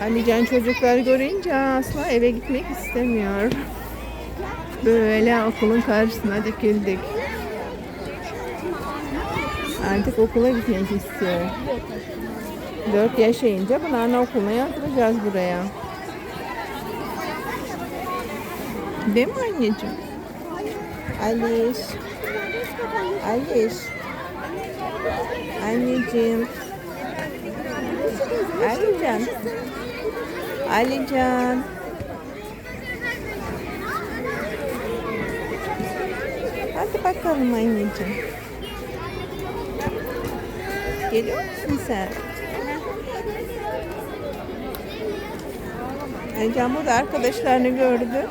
Alican çocukları görünce asla eve gitmek istemiyor. Böyle okulun karşısına dikildik. Artık okula gitmek istiyor. 4 yaşayınca bunların okuluna yazdıracağız buraya. Değil mi anneciğim? Aliş. Aliş. Anneciğim. Alican. Alican. Hadi bakalım anneciğim. Geliyor musun sen? Alican burada arkadaşlarını gördü.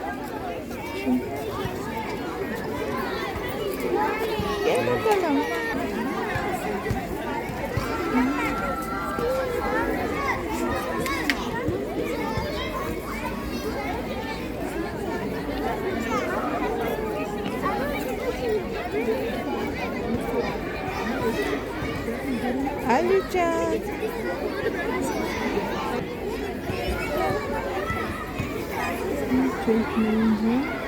Gel bakalım. Alican. Çekmeyince.